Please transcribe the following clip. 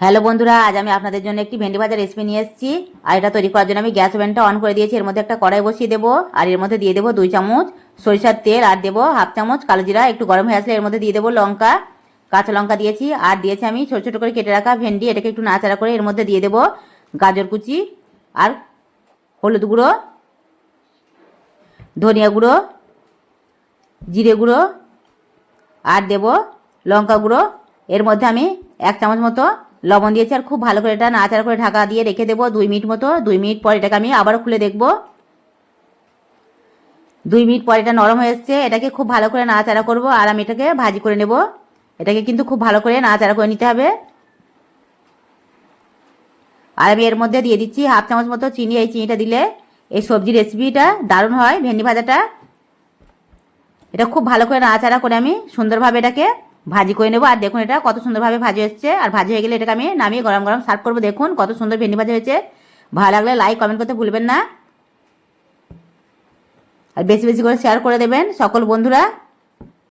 Hello বন্ধুরা, আজ আমি আপনাদের জন্য একটি ভেন্ডি ভাজা রেসিপি নিয়ে এসেছি। আর এটা তৈরি করার জন্য আমি গ্যাস ওভেনটা অন করে দিয়েছি। এর মধ্যে একটা কড়াই বসিয়ে দেবো, আর এর মধ্যে দিয়ে দেবো দুই চামচ সরিষার তেল, আর দেবো হাফ চামচ কালো জিরা। একটু গরম হয়ে আসলে এর মধ্যে দিয়ে দেবো লঙ্কা, কাঁচা লঙ্কা দিয়েছি। আর দিয়েছি আমি ছোটো ছোটো করে কেটে রাখা ভেন্ডি, এটাকে একটু নাচাড়া করে এর মধ্যে দিয়ে দেবো গাজর কুচি, আর হলুদ গুঁড়ো, ধনিয়া গুঁড়ো, জিরে গুঁড়ো, আর দেব লঙ্কা গুঁড়ো। এর মধ্যে আমি এক চামচ মতো লবণ দিয়েছি আর খুব ভালো করে এটা নাচাড়া করে ঢাকা দিয়ে রেখে দেবো দুই মিনিট মতো। দুই মিনিট পর এটাকে আমি আবারও খুলে দেখব। দুই মিনিট পর এটা নরম হয়ে এসছে। এটাকে খুব ভালো করে নাড়াচাড়া করব আর আমি এটাকে ভাজি করে নেব। এটাকে কিন্তু খুব ভালো করে নাড়াচাড়া করে নিতে হবে। আর আমি এর মধ্যে দিয়ে দিচ্ছি হাফ চামচ মতো চিনি। এই চিনিটা দিলে এই সবজি রেসিপিটা দারুণ হয়। ভেন্ডি ভাজাটা। এটা খুব ভালো করে নাড়াচাড়া করে আমি সুন্দরভাবে এটাকে ভাজি করে নেব। আর দেখুন এটা কত সুন্দরভাবে ভাজি হচ্ছে। আর ভাজি হয়ে গেলে এটাকে আমি নামিয়ে গরম গরম সার্ভ করব। দেখুন কত সুন্দর ভেন্ডি ভাজি হয়েছে। ভালো লাগলে লাইক কমেন্ট করতে ভুলবেন না। আর বেশি বেশি করে শেয়ার করে দেবেন সকল বন্ধুরা।